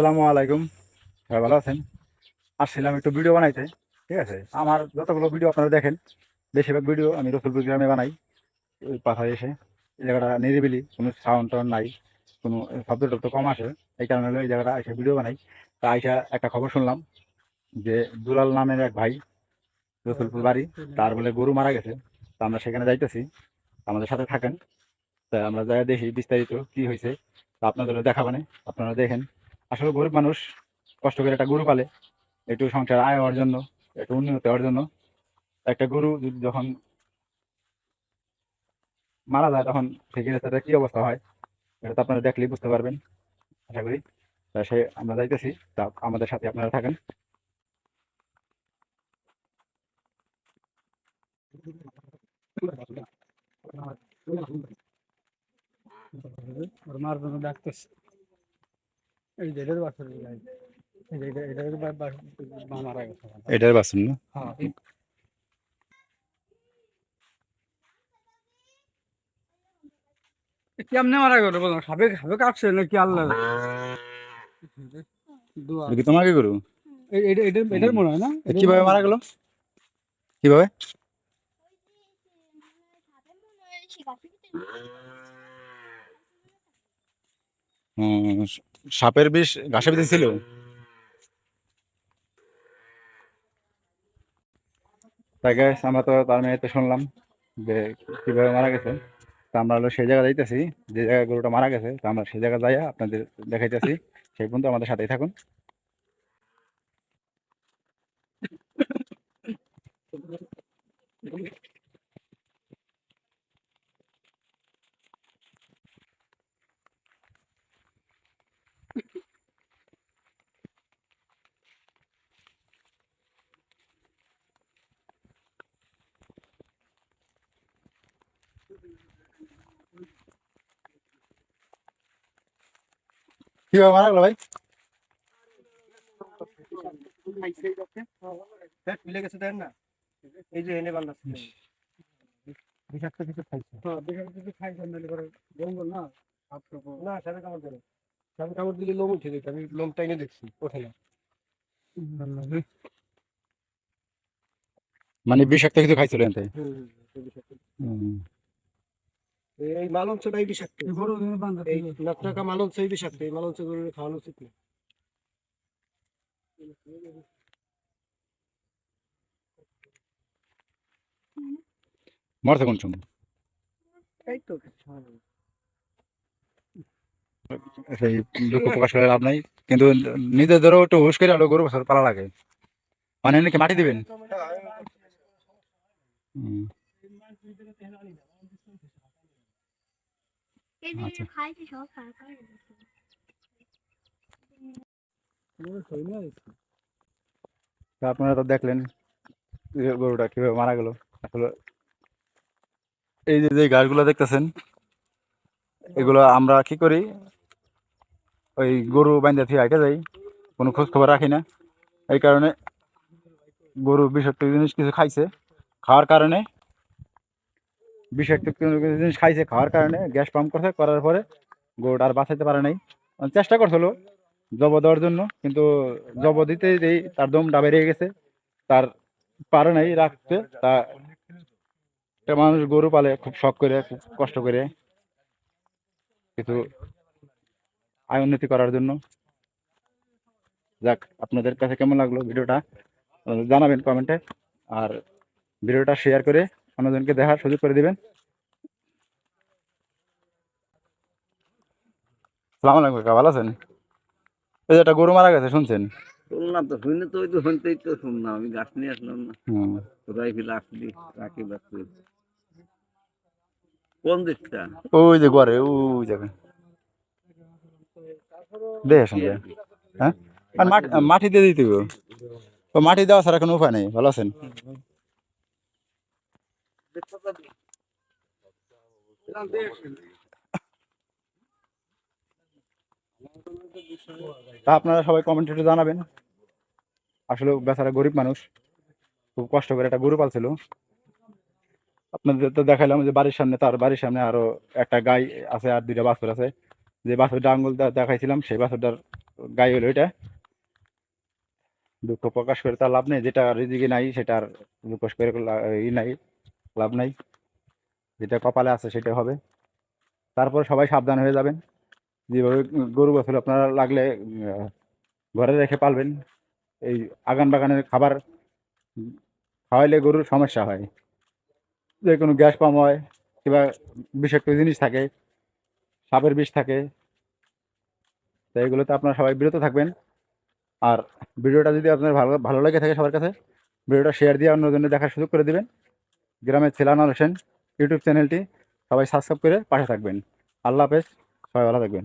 সালামু আলাইকুম। সবাই ভালো আছেন? আসছিলাম একটু ভিডিও বানাইতে, ঠিক আছে? আমার যতগুলো ভিডিও আপনারা দেখেন, বেশিরভাগ ভিডিও আমি রসুলপুর গ্রামে বানাই, ওই পাথায় এসে, এই জায়গাটা নিরিবিলি, কোনো সাউন্ড টাউন্ড নাই, কোনো শব্দ টব্দ কম আসে, এই কারণে হলো এই জায়গাটা এসে ভিডিও বানাই। তা আইসা একটা খবর শুনলাম যে দুলাল নামের এক ভাই, রসুলপুর বাড়ি, তার বলে গরু মারা গেছে, তা আমরা সেখানে যাইতেছি, আমাদের সাথে থাকেন। তা আমরা যাই দেখি বিস্তারিত কি হয়েছে তা আপনাদের দেখাবানে আপনারা দেখেন। আসলে গরিব মানুষ কষ্ট করে একটা গরু পালে, একটু সংসার আয় হওয়ার জন্য, একটু উন্নত হওয়ার জন্য। একটা গরু যখন মারা যায়, তখন সেখানে তাদের কি অবস্থা হয়, এটা তো আপনারা দেখলেই বুঝতে পারবেন, আশা করি। তা সে, আমরা যাইতেছি, তা আমাদের সাথে আপনারা থাকেন। মার জন্য ডাকতেছে। এই যে এটার বাসর এই যে এটা এটার বা- বা- মারা গেছে। এটার বাসন না? হ্যাঁ কেমনে মারা গেল বলো? কাটছে নাকি আল্লাহ? কি তোমাকে গরু? এটার মনে হয় না? কীভাবে মারা গেল? কীভাবে? হুম, সাপের বিষ ঘাসের ভিতরে ছিল? তাই guys, আমরা তো তার মেয়েতে শুনলাম যে কীভাবে মারা গেছে। তা আমরা হলো সেই জায়গা যাইতেছি যে জায়গায় গরুটা মারা গেছে তা আমরা সেই জায়গা যাইয়া আপনাদের দেখাইতেছি। সেই পর্যন্ত আমাদের সাথেই থাকুন। কীভাবে মারা গেল ভাই? মিলে গেছে দেন না। এই যে এনে বান্না বিষাক্ত কিছু খাইছে? হ্যাঁ বিষাক্ত কিছু খাইছেন জঙ্গল না সাপ সাপ না সাপে কামড় দেবে। সাপে কামড় দিলে লোম উঠে যেত আমি লোম টাইনে দেখছি ওঠে না। মানে বিষাক্ত কিছু খাইছিল এই মালঞ্চটাই বিষাক্ত। এই নাকটাকা মালঞ্চই বিষাক্ত। এই মালঞ্চ গরুর খাওয়ানো উচিত না। মরছে কোন সময়? এই তো সেই দুঃখ প্রকাশ করে লাভ নাই। কিন্তু নিজেদেরও একটু হুশ করে হলো গরু বছর পালা লাগে। মানে নাকি মাটি দিবেন? হুম, আচ্ছা। খাইছে সব খারাপ আপনারা তো দেখলেন যে গরুটা কীভাবে মারা গেল। আসলে এই যে যে গাছগুলো দেখতেছেন এগুলো আমরা কি করি ওই গরু বাইন্দা থেকে হাইটে যাই কোনো খোঁজ খবর রাখি না। এই কারণে গরু বিষাক্ত জিনিস কিছু খাইছে। খাওয়ার কারণে বিষাক্ত জিনিস খাইছে খাওয়ার কারণে গ্যাস পাম্প করছে, করার পরে গরুটা আর বাঁচাইতে পারে নাই। মানে চেষ্টা করছিল জব দেওয়ার জন্য, কিন্তু জব দিতে দিতেই তার দমটা বেরিয়ে গেছে। তার পারে নাই রাখতে, তা একটা মানুষ গরু পালে খুব শখ করে, খুব কষ্ট করে কিছু আয় উন্নতি করার জন্য। যাক, আপনাদের কাছে কেমন লাগল ভিডিওটা? জানাবেন কমেন্টে। আর ভিডিওটা শেয়ার করে অন্যজনকে দেখার সুযোগ করে দিবেন। সালাম আলাইকুম কাকা ভালো আছেন? এই যে একটা গরু মারা গেছে শুনছেন? শুনলাম তো শুনে তো ওই তো শুনতেই তো শুনলাম আমি গাছ নিয়ে আসলাম না। হুম। ফিরে আসলি? রাখি বাচ্চা কোন দিকটা? ওই যে ঘরে ওই যাবে দেখে সঙ্গে। হ্যাঁ? আর মাটি মাটি দিয়ে দিতে ও মাটি দেওয়া ছাড়া কোনো উপায় নেই ভালো আছেন? তা আপনারা সবাই কমেন্টে জানাবেন। আসলে বেচারা গরিব মানুষ, খুব কষ্ট করে একটা গরু পালছিল। আপনাদের তো দেখাইলাম যে বাড়ির সামনে, তার বাড়ির সামনে আরও একটা গাই আছে আর দুইটা বাছুর আছে। যে বাছুরটা আঙ্গুল দেখাইছিলাম, সেই বাছুরটার গাই হলো এটা। দুঃখ প্রকাশ করে তার লাভ নেই, যেটা রিজিকে নাই, সেটার দুঃখ করে ই নাই। লাভ নাই। যেটা কপালে আছে সেটা হবে। তারপর সবাই সাবধান হয়ে যাবেন। যেভাবে গরু বাছুর আপনারা লাগলে ঘরে রেখে পালবেন। এই আগান বাগানের খাবার খাওয়াইলে গরুর সমস্যা হয়। যে কোনো গ্যাস পাম হয় কিংবা বিষাক্ত জিনিস থাকে, সাপের বিষ থাকে, তো এগুলোতে আপনারা সবাই বিরত থাকবেন। আর ভিডিওটা যদি আপনার ভালো ভালো লেগে থাকে সবার কাছে, ভিডিওটা শেয়ার দিয়ে অন্যজনের দেখার সুযোগ করে দিবেন। গ্রামের ছেলানা হোসেন ইউটিউব চ্যানেলটি সবাই সাবস্ক্রাইব করে পাশে থাকবেন। আল্লাহ হাফেজ, সবাই ভালো থাকবেন।